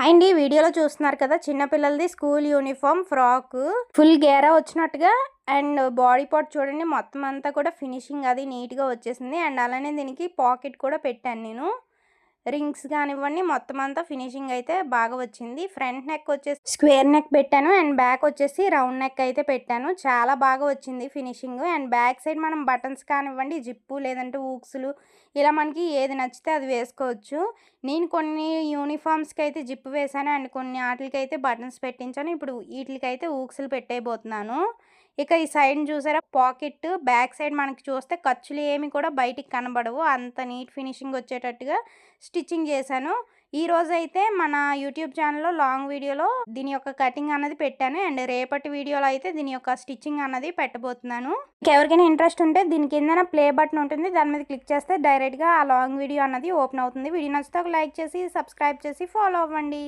Hi అండి వీడియోలో చూస్తున్నారు కదా చిన్నపిల్లలది స్కూల్ యూనిఫామ్ ఫ్రాక్ ఫుల్ గేరా వచ్చినట్టుగా అండ్ బాడీ పార్ట్ చూడండి మొత్తం అంతా కూడా ఫినిషింగ్ అది నీట్గా వచ్చేసింది. అండ్ అలానే దీనికి పాకెట్ కూడా పెట్టాను నేను. రింగ్స్ కానివ్వండి మొత్తం అంతా ఫినిషింగ్ అయితే బాగా వచ్చింది. ఫ్రంట్ నెక్ వచ్చేసి స్క్వేర్ నెక్ పెట్టాను అండ్ బ్యాక్ వచ్చేసి రౌండ్ నెక్ అయితే పెట్టాను. చాలా బాగా వచ్చింది ఫినిషింగ్. అండ్ బ్యాక్ సైడ్ మనం బటన్స్ కానివ్వండి జిప్పు లేదంటే ఊక్సులు ఇలా మనకి ఏది నచ్చితే అది వేసుకోవచ్చు. నేను కొన్ని యూనిఫామ్స్కి అయితే జిప్పు వేసాను అండ్ కొన్ని వాటికి అయితే బటన్స్ పెట్టించాను. ఇప్పుడు వీటికైతే ఊక్సులు పెట్టేయబోతున్నాను. ఇక ఈ సైడ్ చూసారా? పాకెట్ బ్యాక్ సైడ్ మనకి చూస్తే ఖర్చులు ఏమి కూడా బయటికి కనబడవు. అంత నీట్ ఫినిషింగ్ వచ్చేటట్టుగా స్టిచ్చింగ్ చేశాను. ఈ రోజు అయితే మన యూట్యూబ్ ఛానల్లో లాంగ్ వీడియోలో దీని యొక్క కటింగ్ అన్నది పెట్టాను. అండ్ రేపటి వీడియోలో అయితే దీని యొక్క స్టిచ్చింగ్ అన్నది పెట్టబోతున్నాను. ఎవరికైనా ఇంట్రెస్ట్ ఉంటే దీని కింద ప్లే బటన్ ఉంటుంది. దాని మీద క్లిక్ చేస్తే డైరెక్ట్గా ఆ లాంగ్ వీడియో అన్నది ఓపెన్ అవుతుంది. వీడియో నచ్చితే ఒక లైక్ చేసి సబ్స్క్రైబ్ చేసి ఫాలో అవ్వండి.